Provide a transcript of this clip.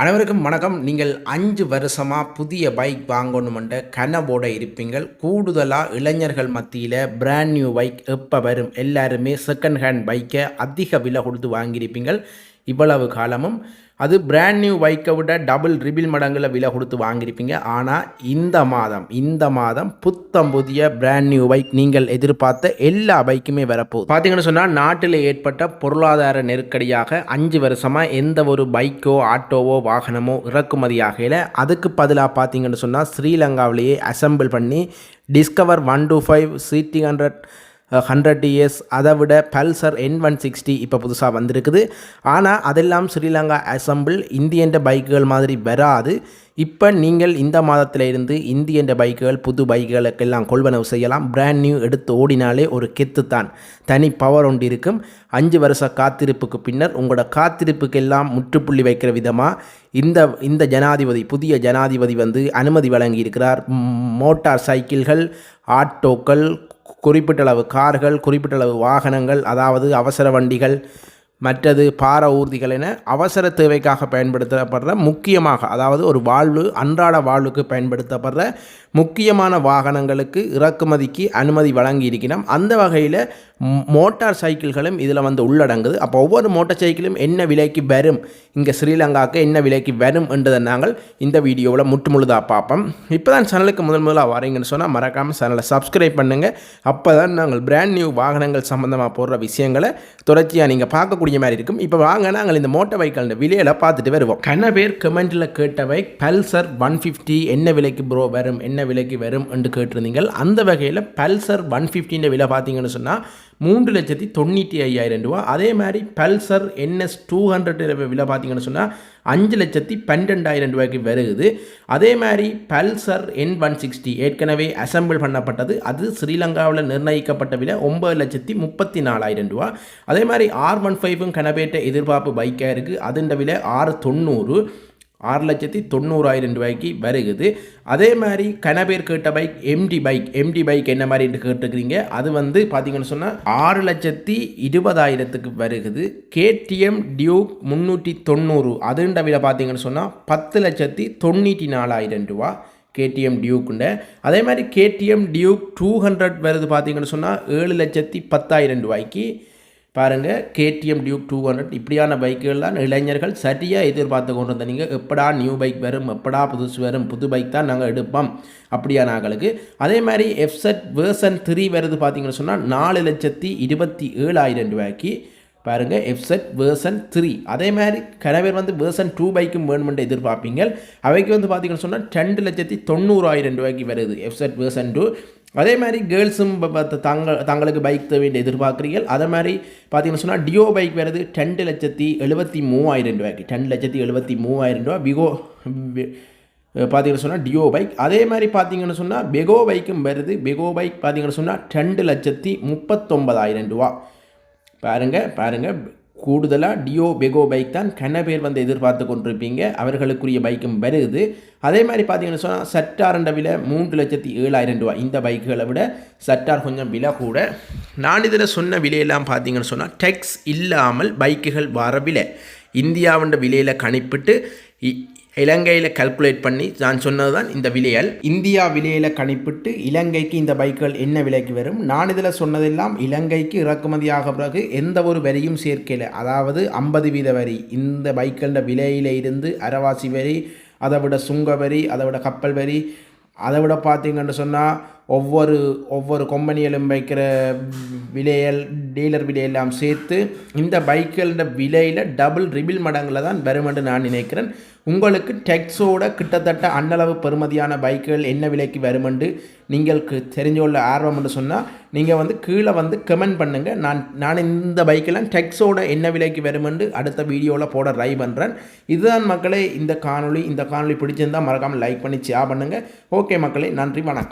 அனைவருக்கும் வணக்கம். நீங்கள் அஞ்சு வருஷமாக புதிய பைக் வாங்கணுமென்ற கனவோட இருப்பீங்கள். கூடுதலாக இளைஞர்கள் மத்தியில் பிராண்ட் நியூ பைக் எப்போ வரும்? எல்லாருமே செகண்ட் ஹேண்ட் பைக்கை அதிக விலை கொடுத்து வாங்கியிருப்பீங்கள். இவ்வளவு காலமும் அது பிராண்ட் நியூ பைக்கை விட டபுள் ரிபில் மடங்கில் விலை கொடுத்து வாங்கியிருப்பீங்க. ஆனால் இந்த மாதம் இந்த மாதம் புத்தம் புதிய பிராண்ட் நியூ பைக் நீங்கள் எதிர்பார்த்த எல்லா பைக்குமே வரப்போகுது. பார்த்தீங்கன்னு சொன்னால் நாட்டில் ஏற்பட்ட பொருளாதார நெருக்கடியாக அஞ்சு வருஷமாக எந்த ஒரு பைக்கோ ஆட்டோவோ வாகனமோ இறக்குமதி ஆகையில் அதுக்கு பதிலாக பார்த்தீங்கன்னு சொன்னால் ஸ்ரீலங்காவிலேயே அசம்பிள் பண்ணி Discover one two five CD hundred hundred years அதை விட பல்சர் என் ஒன் சிக்ஸ்டி இப்போ புதுசாக வந்திருக்குது. ஆனால் அதெல்லாம் ஸ்ரீலங்கா அசம்பிள் இந்தியன் பைக்குகள் மாதிரி வராது. இப்போ நீங்கள் இந்த மாதத்தில் இருந்து இந்தியன்ற பைக்குகள் புது பைக்குகளுக்கெல்லாம் கொள்வனவு செய்யலாம். பிராண்ட் நியூ எடுத்து ஓடினாலே ஒரு கெத்து தான் தனி பவர் ஒன்று இருக்கும். அஞ்சு வருஷ காத்திருப்புக்கு பின்னர் உங்களோட காத்திருப்புக்கெல்லாம் முற்றுப்புள்ளி வைக்கிற விதமாக இந்த இந்த ஜனாதிபதி புதிய ஜனாதிபதி வந்து அனுமதி வழங்கி இருக்கிறார் மோட்டார் சைக்கிள்கள் ஆட்டோக்கள் குறிப்பிட்டளவு கார்கள் குறிப்பிட்டளவு வாகனங்கள் அதாவது அவசர வண்டிகள் மற்றது பார ஊர்திகள் என அவசர தேவைக்காக பயன்படுத்தப்படுற முக்கியமாக அதாவது ஒரு வாழ்வு அன்றாட வாழ்வுக்கு பயன்படுத்தப்படுற முக்கியமான வாகனங்களுக்கு இறக்குமதிக்கு அனுமதி வழங்கி இருக்கிறோம் அந்த வகையில் மோட்டார் சைக்கிள்களும் இதில் வந்து உள்ளடங்குது. அப்போ ஒவ்வொரு மோட்டார் சைக்கிளும் என்ன விலைக்கு வரும்? இங்கே ஸ்ரீலங்காவுக்கு என்ன விலைக்கு வரும் என்றதை நாங்கள் இந்த வீடியோவில் முற்றுமுழுதாக பார்ப்போம். இப்போ தான் சேனலுக்கு முதல் முதலாக வரீங்கன்னு சொன்னால் மறக்காமல் சேனலை சப்ஸ்கிரைப் பண்ணுங்கள் அப்போ தான் நாங்கள் பிராண்ட் நியூ வாகனங்கள் சம்மந்தமாக போடுற விஷயங்களை தொடர்ச்சியாக நீங்கள் பார்க்கக்கூடிய மாதிரி இருக்கும். இப்போ வாங்க நாங்கள் இந்த மோட்டார் வெஹிக்கிள் விலையில் பார்த்துட்டு வருவோம். கன பேர் கமெண்ட்டில் கேட்டவை பல்சர் ஒன் ஃபிஃப்டி என்ன விலைக்கு ப்ரோ வரும் என்ன விலைக்கு வரும் என்று கேட்டிருந்தீங்க அந்த வகையில் பல்சர் ஒன் ஃபிஃப்டின்ற விலை பார்த்தீங்கன்னு சொன்னால் மூன்று லட்சத்தி தொண்ணூற்றி ஐயாயிரம் ரூபா. அதே மாதிரி பல்சர் என்எஸ் டூ ஹண்ட்ரட் விலை பார்த்தீங்கன்னு சொன்னால் அஞ்சு லட்சத்தி பன்னெண்டாயிரம் ரூபாய்க்கு வருகுது. அதே மாதிரி பல்சர் என் ஒன் சிக்ஸ்டி ஏற்கனவே அசம்பிள் பண்ணப்பட்டது. அது ஸ்ரீலங்காவில் நிர்ணயிக்கப்பட்ட விலை ஒம்பது லட்சத்தி முப்பத்தி நாலாயிரம் ரூபா. அதே மாதிரி ஆர் ஒன் ஃபைவும் கனவேற்ற எதிர்பார்ப்பு பைக்காக இருக்குது அதுன்ற விலை ஆறு தொண்ணூறு. ஆறு லட்சத்தி தொண்ணூறாயிரம் ரூபாய்க்கு வருகுது. அதே மாதிரி கனபேர் கேட்ட bike MT bike. MT bike என்ன மாதிரி கேட்டுருக்கிறீங்க? அது வந்து பார்த்தீங்கன்னு சொன்னால் ஆறு லட்சத்தி இருபதாயிரத்துக்கு வருகுது. கேடிஎம் டியூக் முந்நூற்றி தொண்ணூறு. அதுன்ற விட பார்த்தீங்கன்னு சொன்னால் பத்து லட்சத்தி தொண்ணூற்றி நாலாயிரம் ரூபா கேடிஎம் டியூக்குண்ட. அதே மாதிரி கேடிஎம் டியூக் டூ ஹண்ட்ரட் வருது பார்த்தீங்கன்னு சொன்னால் ஏழு லட்சத்தி பத்தாயிரம் ரூபாய்க்கு பாருங்கள் கேடிஎம் டியூக் டூ ஹண்ட்ரட் இப்படியான பைக்குகள் தான் இளைஞர்கள் சரியாக எதிர்பார்த்து கொண்டு வந்த நீங்கள் எப்படா நியூ பைக் வரும் எப்படா புதுசு வரும் புது பைக் தான் நாங்கள் எடுப்போம் அப்படியான ஆகளுக்கு அதே மாதிரி எஃப்செட் வேர்சன் த்ரீ வருது பார்த்தீங்கன்னு சொன்னால் நாலு லட்சத்தி இருபத்தி ஏழாயிரம் ரூபாய்க்கு பாருங்கள் எஃப்செட் வேர்சன் த்ரீ அதே மாதிரி கனவேர் வந்து வேர்சன் டூ பைக்கும் வேணுமென்று எதிர்பார்ப்பீங்க. அவைக்கு வந்து பார்த்தீங்கன்னு சொன்னால் ரெண்டு லட்சத்தி தொண்ணூறாயிரம் ரூபாய்க்கு வருது எஃப்செட் வேர்சன் டூ அதே மாதிரி கேர்ள்ஸும் தங்க தங்களுக்கு பைக் தேவைன்னு எதிர்பார்க்குறீர்கள். அதே மாதிரி பார்த்தீங்கன்னு சொன்னால் டியோ பைக் வருது ரெண்டு லட்சத்தி எழுபத்தி மூவாயிரம் ரூபாய்க்கு. ரெண்டு லட்சத்தி எழுபத்தி மூவாயிரம் ரூபா விகோ பார்த்தீங்கன்னு சொன்னால் டியோ பைக் அதே மாதிரி பார்த்தீங்கன்னு சொன்னால் பெகோ பைக்கும் வருது. பெகோ பைக் பார்த்தீங்கன்னு சொன்னால் ரெண்டு லட்சத்தி முப்பத்தொம்பதாயிரம் ரூபா பாருங்கள் பாருங்கள் கூடுதலாக டியோ பெகோ பைக் தான் கன பேர் வந்து எதிர்பார்த்து கொண்டிருப்பீங்க. அவர்களுக்குரிய பைக்கும் வருது. அதே மாதிரி பார்த்தீங்கன்னு சொன்னால் சட்டாரண்ட விலை மூன்று லட்சத்தி ஏழாயிரம் ரூபாய். இந்த பைக்குகளை விட சட்டார் கொஞ்சம் விலை கூட. நான் இதில் சொன்ன விலையெல்லாம் பார்த்தீங்கன்னு சொன்னால் டெக்ஸ் இல்லாமல் பைக்குகள் வர விலை. இந்தியாவுண்ட விலையில் கணிப்பிட்டு இலங்கையில் கல்குலேட் பண்ணி நான் சொன்னது தான் இந்த விலையல் இந்தியா விலையில் கணிப்பிட்டு இலங்கைக்கு இந்த பைக்குகள் என்ன விலைக்கு வரும்? நான் இதில் சொன்னதெல்லாம் இலங்கைக்கு இறக்குமதியாக பிறகு எந்த ஒரு வரியும் சேர்க்கல. அதாவது ஐம்பது வீத வரி. இந்த பைக்குகள விலையில் இருந்து அரவாசி வரி அதை விட சுங்க வரி அதை விட கப்பல் வரி அதை விட பார்த்தீங்கன்னு சொன்னால் ஒவ்வொரு ஒவ்வொரு கொம்பனியிலும் வைக்கிற விலையல் டீலர் விலையெல்லாம் சேர்த்து இந்த பைக்குகளோட விலையில் டபுள் ரிபில் மடங்கில் தான் வரும் என்று நான் நினைக்கிறேன். உங்களுக்கு டெக்ஸோட கிட்டத்தட்ட அன்னளவு பெருமதியான பைக்குகள் என்ன விலைக்கு வருமென்று நீங்களுக்கு தெரிஞ்சுள்ள ஆர்வம் என்று சொன்னால் நீங்கள் வந்து கீழே வந்து கமெண்ட் பண்ணுங்கள் நான் நான் இந்த பைக்கெல்லாம் டெக்ஸோட என்ன விலைக்கு வருமென்று அடுத்த வீடியோவில் போட ட்ரை பண்ணுறேன் இதுதான் மக்களே இந்த காணொலி இந்த காணொலி பிடிச்சிருந்தால் மறக்காமல் லைக் பண்ணி ஷேர் பண்ணுங்கள் ஓகே மக்களே நன்றி வணக்கம்.